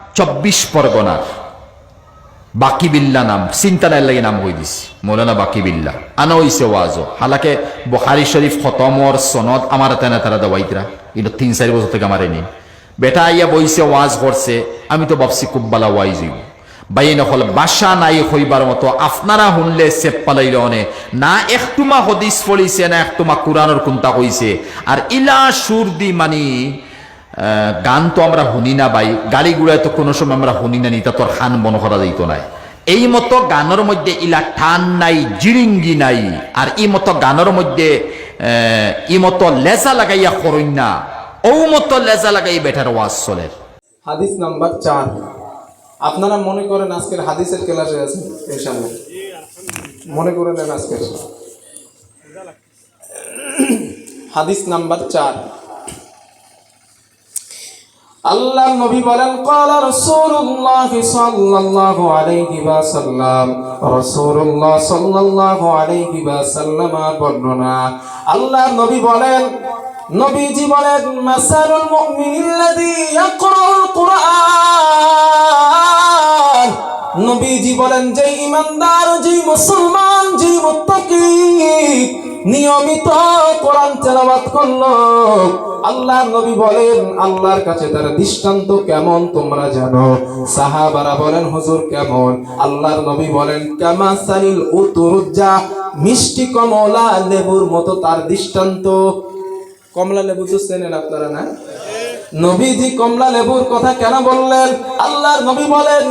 চব্বিশ পরগনার বাকি বিল্লা নাম চিন্তানার লাগে নাম কই দিস মৌলানা বাকি বিল্লা। আনা হইছে ওয়াজও হালাকে বখারি শরীফ খতমর সনদ আমার তেনা তারা দেওয়াইতরা কিন্তু তিন চারি বছর থেকে আমার এনে বেটা আইয়া বইছে ওয়াজ করছে আমি তো ভাবছি খুব বালা ওয়াইজ হইব। বাই নকল বাসা নাই হইবার মতো আপনারা শুনলে চেপ পালাইলে অনে। না একটুমা হদিস ফলিছে না একটুমা কোরআনের কোনটা কইছে আর ইলা সুর দি মানি গান তো আমরা শুনি না বাই গাড়ি গুড়ায় তো কোনো সময় আমরা শুনি না, নিতা তোর খান মন করা যাইত নাই। এই মতো গানের মধ্যে ইলা টান নাই জিরিঙ্গি নাই, আর ই মতো গানের মধ্যে ই মতো লেজা লাগাইয়া করইন না। ও মতো লেজা লাগাই বেটার ওয়াজ চলে। হাদিস নাম্বার চার। আপনারা মনে করেন আজকের হাদিসের ক্লাসে আছেন? ইনশাআল্লাহ। মনে করে নেন আজকের। হাদিস নাম্বার চার। আল্লাহ নবী বলেন ক্বালা রাসূলুল্লাহ সাল্লাল্লাহু আলাইহি ওয়াসাল্লাম। রাসূলুল্লাহ সাল্লাল্লাহু আলাইহি ওয়াসাল্লাম বর্ণনা। আল্লাহ নবী বলেন, নবীজি বলেন নবীজি বলেন, যে ইমানদার, যে মুসলমান, যে মুত্তাকি নিয়মিত কোরআন তেলাওয়াত করল। আল্লাহর নবী বলেন, আল্লাহর কাছে তার দৃষ্টান্ত কেমন তোমরা জানো? সাহাবারা বলেন, হুজুর কেমন? আল্লাহর নবী বলেন কামা ও তরুজা মিষ্টি কমলা লেবুর মতো তার দৃষ্টান্ত। কমলা লেবু তো চেনেন আপনারা না? নবীজি কমলা লেবুর কথা কেন বললেন? আল্লাহর নবী বলেন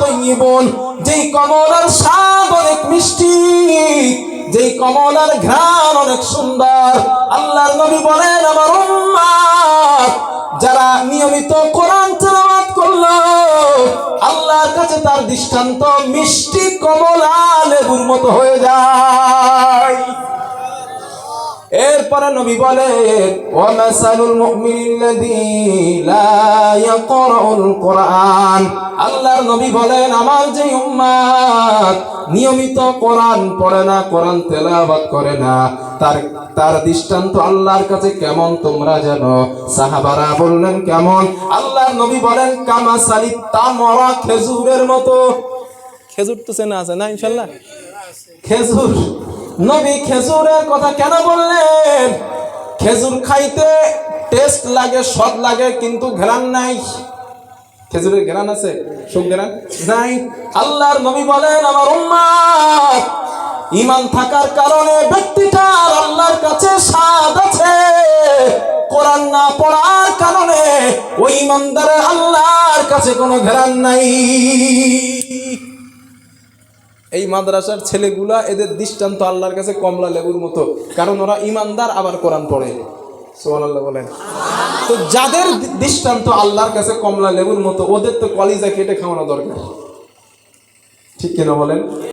তাইয়িবুন যেই কমলার স্বাদ অনেক মিষ্টি, যেই কমলার ঘ্রাণ অনেক সুন্দর। আল্লাহর নবী বলেন, আমার যারা নিয়মিত কোরআন তেলাওয়াত করল, আল্লাহর কাছে তার দৃষ্টান্ত মিষ্টি কমলা লেবুর মতো হয়ে যায়। এরপরে নবী বলেন ওয়ামাসালুল মুমিনিল্লাযী লা ইয়াকরাউল কোরআন। আল্লাহর নবী বলেন আমার যে উম্মত নিয়মিত কোরআন পড়ে না কোরআন তেলাওয়াত করে না। তার তার দৃষ্টান্ত আল্লাহর কাছে কেমন তোমরা জানো? সাহাবারা বললেন কেমন? আল্লাহর নবী বলেন কামা সালিত তামরা খেজুরের মতো। খেজুর তো চেনা আছে না ইনশাল্লাহ? খেজুর? নবী খেজুরের কথা কেন বললেন? খেজুর খাইতে টেস্ট লাগে, স্বাদ লাগে, কিন্তু ঘ্রাণ নাই। খেজুরের ঘ্রাণ আছে? সুখ ঘ্রাণ নাই। আল্লাহর নবী বলেন, আমার উম্মাত ইমান থাকার কারণে ব্যক্তিটার আল্লাহর কাছে স্বাদ আছে। কোরআন না পড়ার কারণে ওই ইমানদারের আল্লাহর কাছে কোনো ঘ্রাণ নাই। এই মাদ্রাসার ছেলেগুলা এদের দৃষ্টান্ত আল্লাহর কাছে কমলা লেবুর মতো। কারণ ওরা ইমানদার, আবার কোরআন পড়ে। সুবহানাল্লাহ বলেন। তো যাদের দৃষ্টান্ত আল্লাহর কাছে কমলা লেবুর মতো, ওদের তো কলিজা কেটে খাওয়ানো দরকার। ঠিক কিনা বলেন?